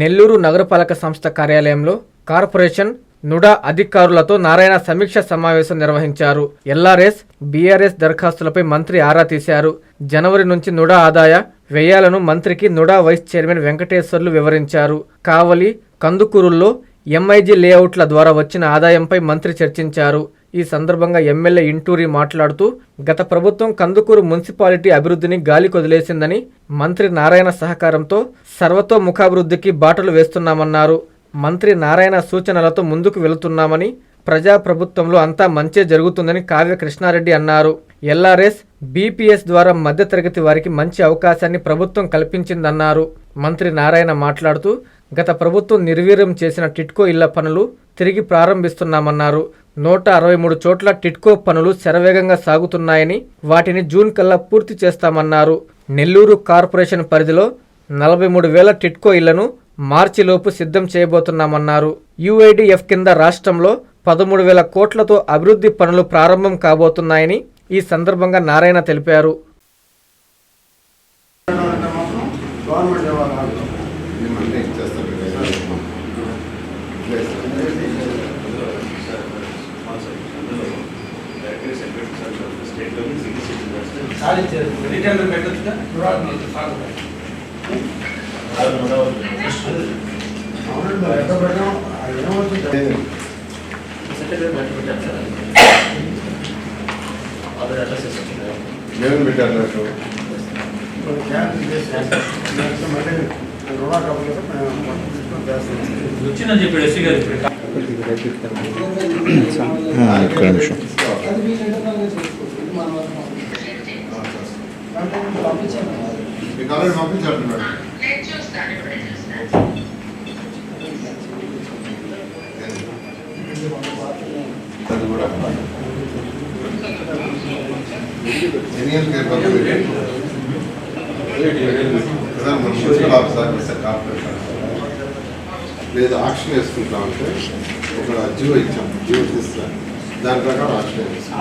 నెల్లూరు నగరపాలక సంస్థ కార్యాలయంలో కార్పొరేషన్ నుడా అధికారులతో నారాయణ సమీక్ష సమావేశం నిర్వహించారు. ఎల్ఆర్ఎస్ బీఆర్ఎస్ దరఖాస్తులపై మంత్రి ఆరా తీశారు. జనవరి నుంచి నుడా ఆదాయ వ్యయాలను మంత్రికి నుడా వైస్ చైర్మన్ వెంకటేశ్వర్లు వివరించారు. కావలి కందుకూరుల్లో ఎంఐజీ లేఅవుట్ల ద్వారా వచ్చిన ఆదాయంపై మంత్రి చర్చించారు. ఈ సందర్భంగా ఎమ్మెల్యే ఇంటూరి మాట్లాడుతూ గత ప్రభుత్వం కందుకూరు మున్సిపాలిటీ అభివృద్ధిని గాలి కొదిలేసిందని మంత్రి నారాయణ సహకారంతో సర్వతోముఖాభివృద్ధికి బాటలు వేస్తున్నామన్నారు. మంత్రి నారాయణ సూచనలతో ముందుకు వెళుతున్నామని ప్రజాప్రభుత్వంలో అంతా మంచే జరుగుతుందని కావ్య కృష్ణారెడ్డి అన్నారు. ఎల్ఆర్ఎస్ బీపీఎస్ ద్వారా మధ్యతరగతి వారికి మంచి అవకాశాన్ని ప్రభుత్వం కల్పించిందన్నారు. మంత్రి నారాయణ మాట్లాడుతూ గత ప్రభుత్వం నిర్వీర్యం చేసిన టిట్కో ఇళ్ళ పనులు తిరిగి ప్రారంభిస్తున్నామన్నారు. నూట అరవై మూడు చోట్ల టిట్కో పనులు శరవేగంగా సాగుతున్నాయని వాటిని జూన్ కల్లా పూర్తి చేస్తామన్నారు. నెల్లూరు కార్పొరేషన్ పరిధిలో నలభై మూడు వేల టిట్కో ఇళ్ళను మార్చిలోపు సిద్ధం చేయబోతున్నామన్నారు. యుఐడిఎఫ్ కింద రాష్ట్రంలో పదమూడు వేల కోట్లతో అభివృద్ధి పనులు ప్రారంభం కాబోతున్నాయని ఈ సందర్భంగా నారాయణ తెలిపారు. గవర్నమెంట్ ఇవ్వాలి మేమన్నీ ఇచ్చేస్తాం రిటర్న్ పెట్టొచ్చుగా అవునండి ఎక్కడ పెట్టాం అది ఏమవుతుంది మేము పెట్టారు నాకు రుణా కబుర్లు వచ్చిందని చెప్పాడు ఎస్సీ గారు ఇప్పుడు ఒక్క నిమిషం మీకు ఆల్రెడీ పంపించారు మేడం అది కూడా ఎన్నికలు కేర్ సార్ మన మున్సిపల్ ఆఫీసర్ సార్ కార్పొరేషన్ లేదు ఆక్షన్ వేసుకుంటామంటే ఒక జియో ఇచ్చాం జియో తీస్తా. దాని ప్రకారం ఆక్షన్ వేస్తాం.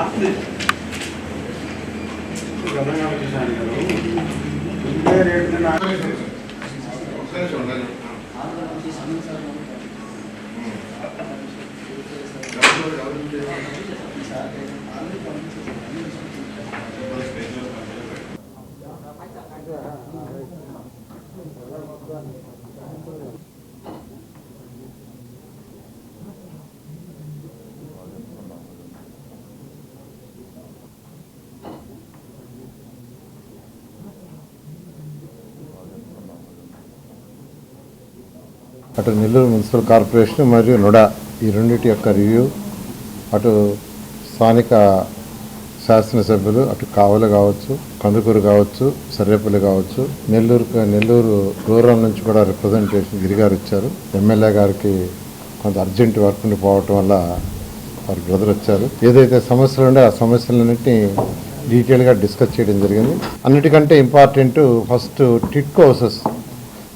అటు నెల్లూరు మున్సిపల్ కార్పొరేషన్ మరియు నుడా ఈ రెండింటి యొక్క రివ్యూ అటు స్థానిక శాసనసభ్యులు అటు కావలు కావచ్చు కందుకూరు కావచ్చు సర్రేపల్లి కావచ్చు నెల్లూరు నెల్లూరు రూరల్ నుంచి కూడా రిప్రజెంటేషన్ గిరిగారు ఇచ్చారు. ఎమ్మెల్యే గారికి కొంత అర్జెంట్ వర్క్ ఉండి పోవటం వల్ల వారి బ్రదర్ వచ్చారు. ఏదైతే సమస్యలు ఉండే ఆ సమస్యలన్నింటినీ డీటెయిల్గా డిస్కస్ చేయడం జరిగింది. అన్నిటికంటే ఇంపార్టెంట్ ఫస్ట్ టిట్కో హౌసెస్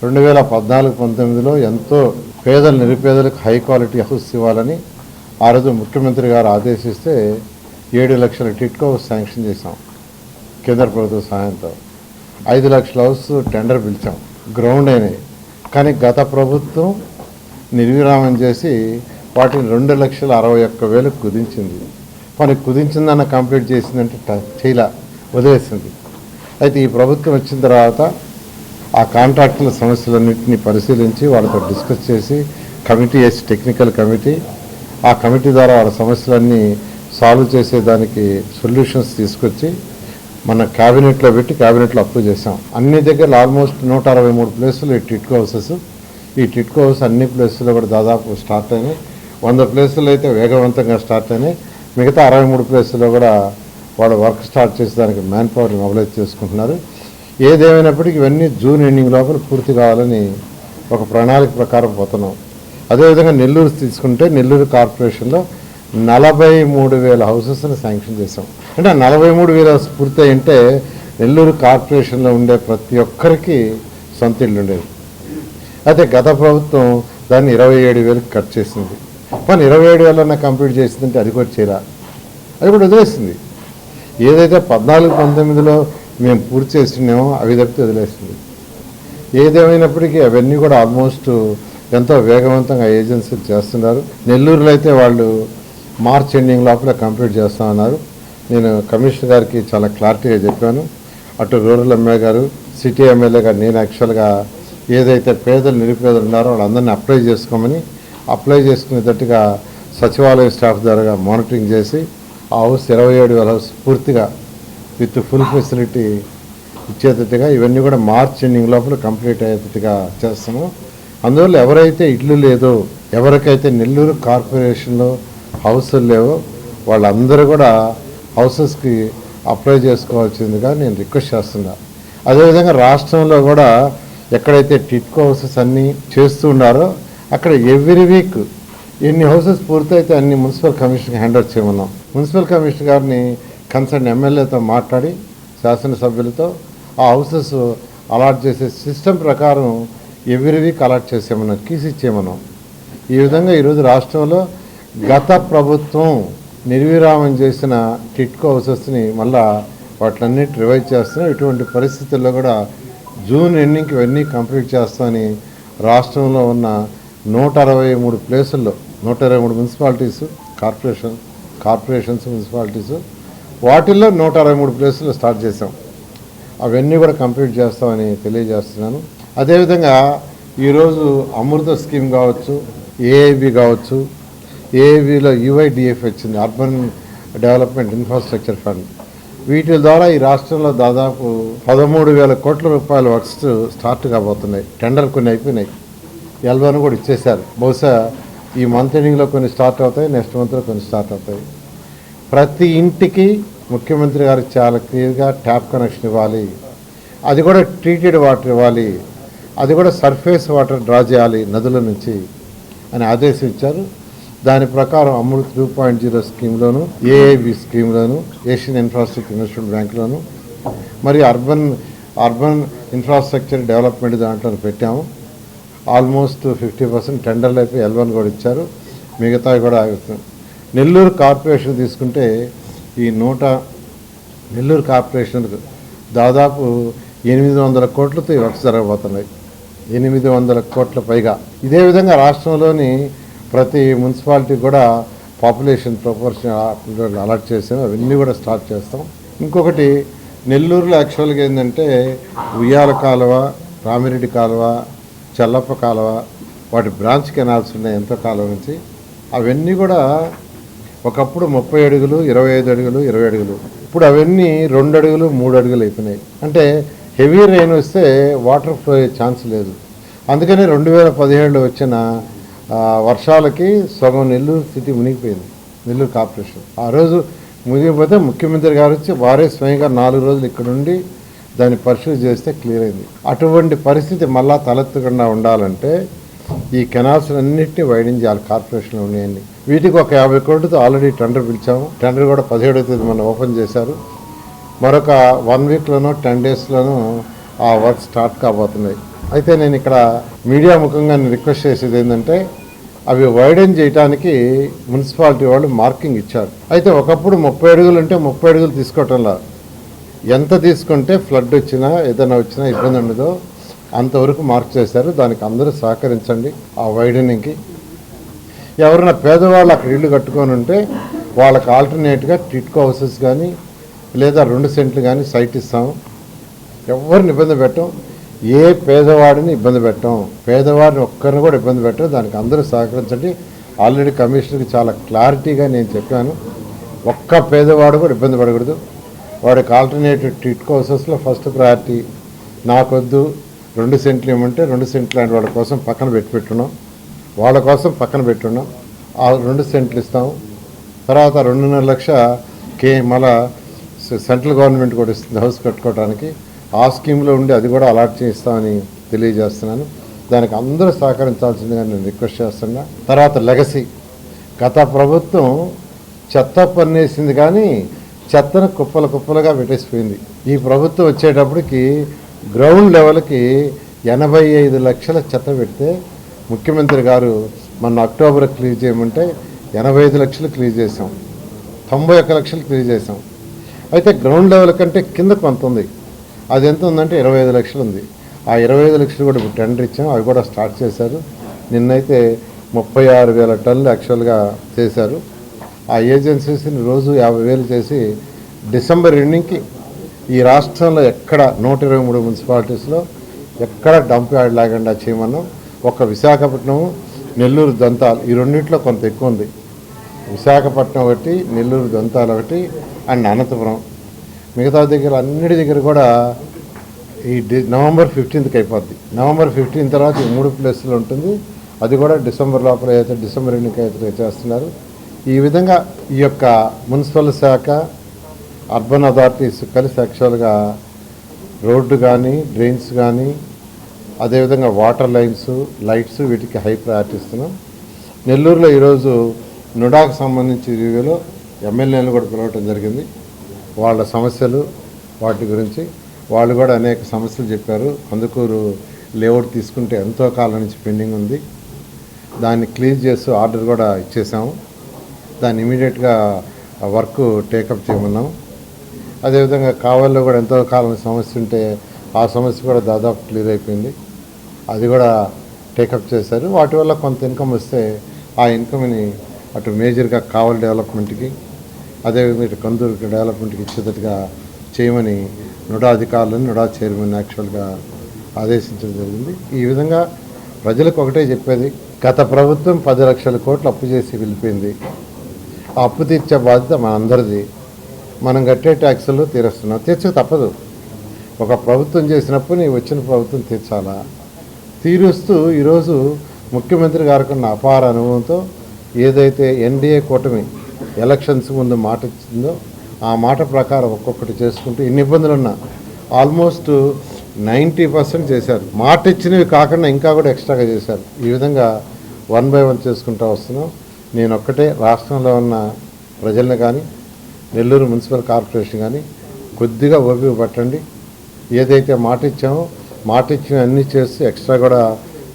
రెండు వేల పద్నాలుగు పంతొమ్మిదిలో ఎంతో పేదలు నిరుపేదలకు హై క్వాలిటీ హౌస్ ఇవ్వాలని ఆ రోజు ముఖ్యమంత్రి గారు ఆదేశిస్తే ఏడు లక్షల టిట్కో శాంక్షన్ చేశాం కేంద్ర ప్రభుత్వ సహాయంతో. ఐదు లక్షల హౌస్ టెండర్ పిలిచాం. గ్రౌండ్ అయినాయి. కానీ గత ప్రభుత్వం నిర్విరామం చేసి వాటిని రెండు లక్షల అరవై ఒక్క వేలకు కుదించింది. పని కుదించిందన్న కంప్లీట్ చేసిందంటే ట- చేయలా వదిలేసింది. అయితే ఈ ప్రభుత్వం వచ్చిన తర్వాత ఆ కాంట్రాక్టుల సమస్యలన్నింటినీ పరిశీలించి వాళ్ళతో డిస్కస్ చేసి కమిటీ వేసి టెక్నికల్ కమిటీ ఆ కమిటీ ద్వారా వాళ్ళ సమస్యలన్నీ సాల్వ్ చేసేదానికి సొల్యూషన్స్ తీసుకొచ్చి మన క్యాబినెట్లో పెట్టి క్యాబినెట్లో అప్రూవ్ చేసాం అన్ని దగ్గర ఆల్మోస్ట్ నూట అరవై మూడు ప్లేసులు ఈ టిట్కో హౌసెస్. ఈ టిట్కో హౌస్ అన్ని ప్లేసుల్లో కూడా దాదాపు స్టార్ట్ అయినాయి. వంద ప్లేసుల్లో అయితే వేగవంతంగా స్టార్ట్ అయినాయి. మిగతా అరవై మూడు ప్లేసుల్లో కూడా వాళ్ళు వర్క్ స్టార్ట్ చేసేదానికి మ్యాన్ పవర్ మొబిలైజ్ చేసుకుంటున్నారు. ఏదేమైనప్పటికీ ఇవన్నీ జూన్ ఎండింగ్ లోపల పూర్తి కావాలని ఒక ప్రణాళిక ప్రకారం పోతున్నాం. అదేవిధంగా నెల్లూరు తీసుకుంటే నెల్లూరు కార్పొరేషన్లో నలభై మూడు వేల హౌసెస్ని శాంక్షన్ చేసాం అంటే నలభై మూడు వేల హౌస్ పూర్తయి అంటే నెల్లూరు కార్పొరేషన్లో ఉండే ప్రతి ఒక్కరికి సొంత ఇల్లు ఉండేది అయితే గత ప్రభుత్వం దాన్ని ఇరవై ఏడు వేలకు కట్ చేసింది. కానీ ఇరవై ఏడు వేలన్నా కంప్లీట్ చేసిందంటే అది కూడా చేయరా అది కూడా వదిలేసింది. ఏదైతే పద్నాలుగు పంతొమ్మిదిలో మేము పూర్తి చేస్తున్నామో అవి తప్పితే వదిలేసింది ఏదేమైనప్పటికీ అవన్నీ కూడా ఆల్మోస్ట్ ఎంతో వేగవంతంగా ఏజెన్సీలు చేస్తున్నారు. నెల్లూరులో అయితే వాళ్ళు మార్చ్ ఎండింగ్ లోపల కంప్లీట్ చేస్తామన్నారు నేను కమిషనర్ గారికి చాలా క్లారిటీగా చెప్పాను. అటు రూరల్ ఎమ్మెల్యే గారు సిటీ ఎమ్మెల్యే గారు నేను యాక్చువల్గా ఏదైతే పేదలు నిరుపేదలు ఉన్నారో వాళ్ళందరినీ అప్లై చేసుకోమని అప్లై చేసుకునేటట్టుగా సచివాలయం స్టాఫ్ ద్వారా మానిటరింగ్ చేసి ఆ హౌస్ ఇరవై ఏడు వేల హౌస్ పూర్తిగా విత్ ఫుల్ ఫెసిలిటీ ఇచ్చేటట్టుగా ఇవన్నీ కూడా మార్చ్ ఎండింగ్ లోపల కంప్లీట్ అయ్యేటట్టుగా చేస్తాము. అందువల్ల ఎవరైతే ఇల్లు లేదో ఎవరికైతే నెల్లూరు కార్పొరేషన్లో హౌసులు లేవో వాళ్ళందరూ కూడా హౌసెస్కి అప్లై చేసుకోవాల్సిందిగా నేను రిక్వెస్ట్ చేస్తున్నా. అదేవిధంగా రాష్ట్రంలో కూడా ఎక్కడైతే టిట్కో హౌసెస్ అన్నీ చేస్తూ ఉన్నారో అక్కడ ఎవ్రీ వీక్ ఎన్ని హౌసెస్ పూర్తయితే అన్ని మున్సిపల్ కమిషన్కి హ్యాండ్ ఓవర్ చేయమన్నాం. మున్సిపల్ కమిషనర్ గారిని కన్సర్న్ ఎమ్మెల్యేతో మాట్లాడి శాసనసభ్యులతో ఆ హౌసెస్ అలాట్ చేసే సిస్టమ్ ప్రకారం ఎవ్రీ వీక్ అలాట్ చేసేమన్నాం కీస్ ఇచ్చేయమన్నాం ఈ విధంగా ఈరోజు రాష్ట్రంలో గత ప్రభుత్వం నిర్విరామం చేసిన టిట్కో హౌసెస్ని మళ్ళా వాటిలన్నిటి రివైజ్ చేస్తున్నాం. ఇటువంటి పరిస్థితుల్లో కూడా జూన్ ఎండింగ్కి ఇవన్నీ కంప్లీట్ చేస్తామని రాష్ట్రంలో ఉన్న నూట అరవై మూడు ప్లేసుల్లో నూట ఇరవై మూడు మున్సిపాలిటీస్ కార్పొరేషన్ కార్పొరేషన్స్ మున్సిపాలిటీస్ వాటిల్లో నూట అరవై మూడు ప్లేసులు స్టార్ట్ చేసాం అవన్నీ కూడా కంప్లీట్ చేస్తామని తెలియజేస్తున్నాను. అదేవిధంగా ఈరోజు అమృత స్కీమ్ కావచ్చు ఏఐబి కావచ్చు ఏఐబిలో యుఐడిఎఫ్ వచ్చింది అర్బన్ డెవలప్మెంట్ ఇన్ఫ్రాస్ట్రక్చర్ ఫండ్. వీటి ద్వారా ఈ రాష్ట్రంలో దాదాపు పదమూడు వేల కోట్ల రూపాయల వర్క్స్ స్టార్ట్ కాబోతున్నాయి. టెండర్ కొన్ని అయిపోయినాయి. ఎల్వన్ కూడా ఇచ్చేశారు. బహుశా ఈ మంత్ ఎండింగ్లో కొన్ని స్టార్ట్ అవుతాయి నెక్స్ట్ మంత్లో కొన్ని స్టార్ట్ అవుతాయి. ప్రతి ఇంటికి ముఖ్యమంత్రి గారు చాలా క్లియర్గా ట్యాప్ కనెక్షన్ ఇవ్వాలి. అది కూడా ట్రీటెడ్ వాటర్ ఇవ్వాలి. అది కూడా సర్ఫేస్ వాటర్ డ్రా చేయాలి నదుల నుంచి అని ఆదేశం ఇచ్చారు దాని ప్రకారం అమృత్ టూ పాయింట్ జీరో స్కీమ్లోను ఏఏబి స్కీమ్లోను ఏషియన్ ఇన్ఫ్రాస్ట్రక్చర్ ఇన్వెస్ట్మెంట్ బ్యాంకులోను మరియు అర్బన్ అర్బన్ ఇన్ఫ్రాస్ట్రక్చర్ డెవలప్మెంట్ దాంట్లో పెట్టాము. ఆల్మోస్ట్ ఫిఫ్టీ పర్సెంట్ టెండర్లు అయిపోయి ఎల్వన్ కూడా ఇచ్చారు. మిగతావి కూడా నెల్లూరు కార్పొరేషన్ తీసుకుంటే ఈ నూట నెల్లూరు కార్పొరేషన్ దాదాపు ఎనిమిది వందల కోట్లతో ఈ వర్క్స్ జరగబోతున్నాయి. ఎనిమిది వందల కోట్ల పైగా. ఇదే విధంగా రాష్ట్రంలోని ప్రతి మున్సిపాలిటీ కూడా పాపులేషన్ ప్రపోర్షన్ అలర్ట్ చేసాం. అవన్నీ కూడా స్టార్ట్ చేస్తాం. ఇంకొకటి నెల్లూరులో యాక్చువల్గా ఏంటంటే ఉయ్యాల కాలువ రామిరెడ్డి కాలువ చల్లప్ప కాలువ వాటి బ్రాంచ్ కెనాల్స్ ఉన్నాయి ఎంతో కాలం నుంచి. అవన్నీ కూడా ఒకప్పుడు ముప్పై అడుగులు ఇరవై ఐదు అడుగులు ఇరవై అడుగులు. ఇప్పుడు అవన్నీ రెండు అడుగులు మూడు అడుగులు అయిపోయినాయి. అంటే హెవీ రెయిన్ వస్తే వాటర్ ఫ్లో అయ్యే ఛాన్స్ లేదు. అందుకని రెండు వేల పదిహేడులో వచ్చిన వర్షాలకి సగం నెల్లూరు సిటీ మునిగిపోయింది. నెల్లూరు కార్పొరేషన్. ఆ రోజు మునిగిపోతే ముఖ్యమంత్రి గారు వచ్చి వారే స్వయంగా నాలుగు రోజులు ఇక్కడుండి దాన్ని పరిశీలి చేస్తే క్లియర్ అయింది. అటువంటి పరిస్థితి మళ్ళా తలెత్తకుండా ఉండాలంటే ఈ కెనాల్స్ అన్నింటినీ వైడింగ్ చేయాలి కార్పొరేషన్లో ఉన్నాయండి వీటికి ఒక యాభై కోట్లతో ఆల్రెడీ టెండర్ పిలిచాము. టెండర్ కూడా పదిహేడవ తేదీ మనం ఓపెన్ చేశారు. మరొక వన్ వీక్లోనో టెన్ డేస్లోనూ ఆ వర్క్ స్టార్ట్ కాబోతున్నాయి. అయితే నేను ఇక్కడ మీడియా ముఖంగా నేను రిక్వెస్ట్ చేసేది ఏంటంటే అవి వైడెన్ చేయడానికి మున్సిపాలిటీ వాళ్ళు మార్కింగ్ ఇచ్చారు. అయితే ఒకప్పుడు ముప్పై అడుగులు ఉంటే ముప్పై అడుగులు తీసుకోవటంలా. ఎంత తీసుకుంటే ఫ్లడ్ వచ్చినా ఏదైనా వచ్చినా ఇబ్బంది ఉండదో. అంతవరకు మార్క్ చేశారు. దానికి అందరూ సహకరించండి ఆ వైడనింగ్కి. ఎవరైనా పేదవాళ్ళు అక్కడ ఇల్లు కట్టుకొని ఉంటే వాళ్ళకి ఆల్టర్నేట్గా టిట్కో హౌసెస్ కానీ లేదా రెండు సెంట్లు కానీ సైట్ ఇస్తాము ఎవరిని ఇబ్బంది పెట్టం? ఏ పేదవాడిని ఇబ్బంది పెట్టం? పేదవాడిని ఒక్కరిని కూడా ఇబ్బంది పెట్టం. దానికి అందరూ సహకరించండి. ఆల్రెడీ కమిషనర్కి చాలా క్లారిటీగా నేను చెప్పాను. ఒక్క పేదవాడు కూడా ఇబ్బంది పడకూడదు. వాడికి ఆల్టర్నేటివ్ టిట్కో హౌసెస్లో ఫస్ట్ ప్రయారిటీ. నాకొద్దు. రెండు సెంట్లు ఇవ్వమంటే రెండు సెంట్లు లాంటి వాళ్ళ కోసం పక్కన పెట్టి పెట్టున్నాం. వాళ్ళ కోసం పక్కన పెట్టున్నాం ఆ రెండు సెంట్లు ఇస్తాం. తర్వాత రెండున్నర లక్ష కే మళ్ళా సెంట్రల్ గవర్నమెంట్ కూడా ఇస్తుంది హౌస్ కట్టుకోవడానికి ఆ స్కీమ్లో ఉండి అది కూడా అలాట్ చేస్తామని తెలియజేస్తున్నాను. దానికి అందరూ సహకరించాల్సిందిగా నేను రిక్వెస్ట్ చేస్తున్నా. తర్వాత లెగసీ. గత ప్రభుత్వం చెత్త పన్నేసింది కానీ చెత్తను కుప్పలు కుప్పలుగా పెట్టేసిపోయింది. ఈ ప్రభుత్వం వచ్చేటప్పటికి గ్రౌండ్ లెవెల్కి ఎనభై ఐదు లక్షల చెత్త పెడితే ముఖ్యమంత్రి గారు మొన్న అక్టోబర్ క్లియర్ చేయమంటే ఎనభై ఐదు లక్షలు క్లియర్ చేసాం తొంభై ఒక్క లక్షలు క్లియర్ చేసాం అయితే గ్రౌండ్ లెవెల్ కంటే కింద కొంత ఉంది. అది ఎంత ఉందంటే ఇరవై ఐదు లక్షలు ఉంది. ఆ ఇరవై ఐదు లక్షలు కూడా ఇప్పుడు టెండర్ ఇచ్చాం. అవి కూడా స్టార్ట్ చేశారు. నిన్నైతే ముప్పై ఆరు వేల టన్నులు యాక్చువల్గా చేశారు. ఆ ఏజెన్సీస్ని రోజు యాభై వేలు చేసి డిసెంబర్ ఎండింగ్కి ఈ రాష్ట్రంలో ఎక్కడ నూట ఇరవై మూడు మున్సిపాలిటీస్లో ఎక్కడ డంప్ యార్డ్ లేకుండా చేయమన్నాం. ఒక విశాఖపట్నం నెల్లూరు దంతాలు ఈ రెండింటిలో కొంత ఎక్కువ ఉంది విశాఖపట్నం ఒకటి నెల్లూరు దంతాలు ఒకటి అండ్ అనంతపురం. మిగతా దగ్గర అన్నిటి దగ్గర కూడా ఈ డి నవంబర్ ఫిఫ్టీన్త్కి అయిపోద్ది. నవంబర్ ఫిఫ్టీన్ తర్వాత ఈ మూడు ప్లేసులు ఉంటుంది. అది కూడా డిసెంబర్ లోపల అయితే డిసెంబర్ ఎన్నిక అయితే చేస్తున్నారు. ఈ విధంగా ఈ యొక్క మున్సిపల్ శాఖ అర్బన్ అథారిటీస్ కలిసి యాక్చువల్గా రోడ్డు కానీ డ్రైన్స్ కానీ అదేవిధంగా వాటర్ లైన్స్ లైట్స్ వీటికి హై ప్రయారిటీ ఇస్తున్నాం. నెల్లూరులో ఈరోజు నుడాకు సంబంధించి రివ్యూలో ఎమ్మెల్యేలు కూడా పిలవటం జరిగింది. వాళ్ళ సమస్యలు వాటి గురించి వాళ్ళు కూడా అనేక సమస్యలు చెప్పారు. కందుకూరు లేఅవుట్ తీసుకుంటే ఎంతో కాలం నుంచి పెండింగ్ ఉంది. దాన్ని క్లీన్ చేస్తూ ఆర్డర్ కూడా ఇచ్చేసాము. దాన్ని ఇమీడియట్గా వర్క్ టేకప్ చేయమన్నాము. అదేవిధంగా కావల్లో కూడా ఎంతో కాలం సమస్య ఉంటే ఆ సమస్య కూడా దాదాపు క్లియర్ అయిపోయింది. అది కూడా టేకప్ చేశారు. వాటి వల్ల కొంత ఇన్కమ్ వస్తే ఆ ఇన్కమ్ని అటు మేజర్గా కావల్ డెవలప్మెంట్కి అదేవిధంగా ఇటు కందూరు డెవలప్మెంట్కి ఇచ్చేటట్టుగా చేయమని నుడా అధికారులను నుడా చైర్మన్ యాక్చువల్గా ఆదేశించడం జరిగింది. ఈ విధంగా ప్రజలకు ఒకటే చెప్పేది గత ప్రభుత్వం పది లక్షల కోట్లు అప్పు చేసి వెళ్ళిపోయింది. ఆ అప్పు తీర్చే బాధ్యత మనందరిది. మనం కట్టే ట్యాక్సులు తీరుస్తున్నాం. తీర్చక తప్పదు. ఒక ప్రభుత్వం చేసినప్పుడు నీ వచ్చిన ప్రభుత్వం తీర్చాలా? తీరుస్తూ ఈరోజు ముఖ్యమంత్రి గారికి అపార అనుభవంతో ఏదైతే ఎన్డీఏ కూటమి ఎలక్షన్స్ ముందు మాట ఇచ్చిందో ఆ మాట ప్రకారం ఒక్కొక్కటి చేసుకుంటూ ఎన్ని ఇబ్బందులు ఉన్నా ఆల్మోస్ట్ నైంటీ పర్సెంట్ చేశారు. మాట ఇచ్చినవి కాకుండా ఇంకా కూడా ఎక్స్ట్రాగా చేశారు. ఈ విధంగా వన్ బై వన్ చేసుకుంటూ వస్తున్నాం. నేను ఒక్కటే రాష్ట్రంలో ఉన్న ప్రజల్ని కానీ నెల్లూరు మున్సిపల్ కార్పొరేషన్ కానీ కొద్దిగా ఓపిక పట్టండి. ఏదైతే మాట ఇచ్చామో మాట ఇచ్చిన అన్నీ చేస్తూ ఎక్స్ట్రా కూడా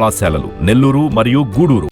కళాశాలలు నెల్లూరు మరియు గూడూరు.